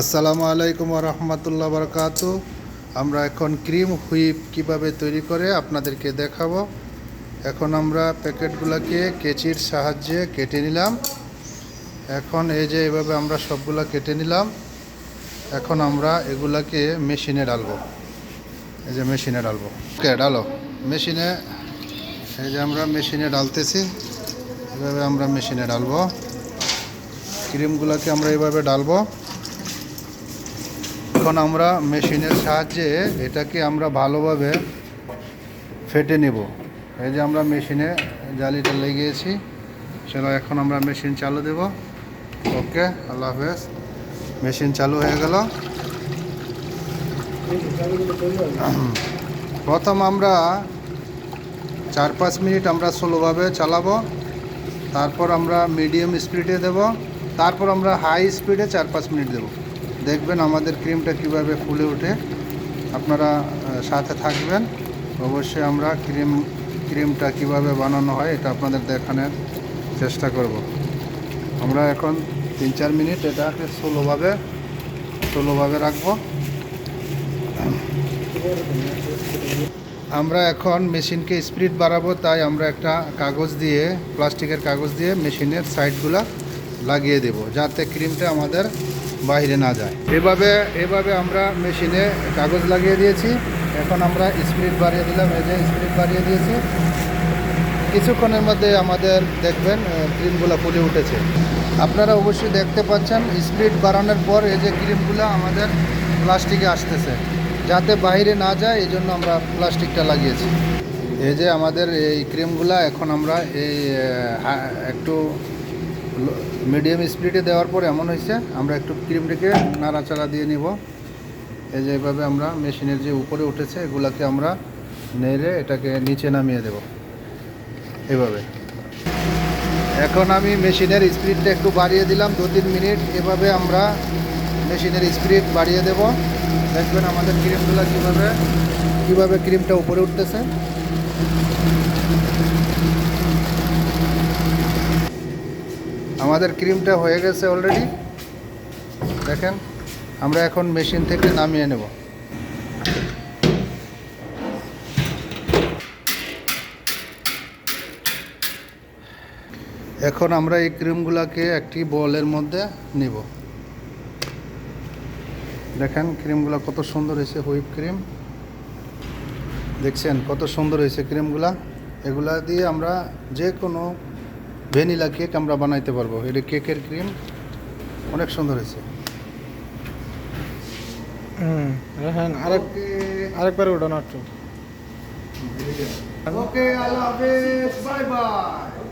আসসালামু আলাইকুম রহমতুল্লাহ বরকাত। আমরা এখন ক্রিম হুইপ কীভাবে তৈরি করে আপনাদেরকে দেখাবো। এখন আমরা প্যাকেটগুলোকে কেচির সাহায্যে কেটে নিলাম। এখন এই যে এভাবে আমরা সবগুলা কেটে নিলাম। এখন আমরা এগুলাকে মেশিনে ডালবো এই যে মেশিনে ডালবো ওকে ডালো মেশিনে, এই যে আমরা মেশিনে ডালতেছি এভাবে আমরা মেশিনে ডালবো ক্রিমগুলোকে আমরা এভাবে ডালবো এখন আমরা মেশিনের সাহায্যে এটাকে আমরা ভালোভাবে ফেটে নেব। এই যে আমরা মেশিনে জালিটা লেগেছি, সেটা এখন আমরা মেশিন চালু দেব। ওকে, আল্লাহ হাফেজ। মেশিন চালু হয়ে গেল। প্রথম আমরা চার পাঁচ মিনিট আমরা স্লোভাবে চালাবো। তারপর আমরা মিডিয়াম স্পিডে দেব। তারপর আমরা হাই স্পিডে চার পাঁচ মিনিট দেব। দেখবেন আমাদের ক্রিমটা কীভাবে ফুলে ওঠে। আপনারা সাথে থাকবেন। অবশ্যই আমরা ক্রিম, ক্রিমটা কীভাবে বানানো হয় এটা আপনাদের দেখানোর চেষ্টা করব। আমরা এখন তিন চার মিনিট এটাকে স্লোভাবে স্লোভাবে রাখব। আমরা এখন মেশিনকে স্পিড বাড়াবো, তাই আমরা একটা কাগজ দিয়ে, প্লাস্টিকের কাগজ দিয়ে মেশিনের সাইডগুলা লাগিয়ে দেব, যাতে ক্রিমটা আমাদের বাইরে না যায়। এভাবে এভাবে আমরা মেশিনে কাগজ লাগিয়ে দিয়েছি। এখন আমরা স্পিড বাড়িয়ে দিলাম, এই যে স্পিড বাড়িয়ে দিয়েছি। কিছুক্ষণের মধ্যে আমাদের দেখবেন ক্রিমগুলো ফুলে উঠেছে। আপনারা অবশ্যই দেখতে পাচ্ছেন, স্পিড বাড়ানোর পর এই যে ক্রিমগুলো আমাদের প্লাস্টিকে আসতেছে। যাতে বাইরে না যায়, এই জন্য আমরা প্লাস্টিকটা লাগিয়েছি। এই যে আমাদের এই ক্রিমগুলা, এখন আমরা এই একটু মিডিয়াম স্পিডে দেওয়ার পর এমন হয়েছে, আমরা একটু ক্রিমটিকে নাড়াচাড়া দিয়ে নিব। এই যে এভাবে আমরা মেশিনের যে উপরে উঠেছে, এগুলাকে আমরা নেড়ে এটাকে নিচে নামিয়ে দেব। এভাবে। এখন আমি মেশিনের স্পিডটা একটু বাড়িয়ে দিলাম দু তিন মিনিট। এভাবে আমরা মেশিনের স্পিড বাড়িয়ে দেব। দেখবেন আমাদের ক্রিমগুলো কীভাবে কীভাবে ক্রিমটা উপরে উঠতেছে। আমাদের ক্রিমটা হয়ে গেছে অলরেডি দেখেন, আমরা এখন মেশিন থেকে নামিয়ে নেব। এখন আমরা এই ক্রিমগুলোকে একটি বলের মধ্যে নিব। দেখেন, ক্রিমগুলো কত সুন্দর হয়েছে হুইপ ক্রিম দেখছেন, কত সুন্দর হয়েছে ক্রিমগুলা। এগুলা দিয়ে আমরা যে কোনো ভ্যানিলা কেক আমরা বানাইতে পারব। এটা কেকের ক্রিম। অনেক সুন্দর হয়েছে। হুম হ্যাঁ আরেক আরেকবার ওটা না একটু। ওকে আল্লাহ হাফেজ বাই বাই।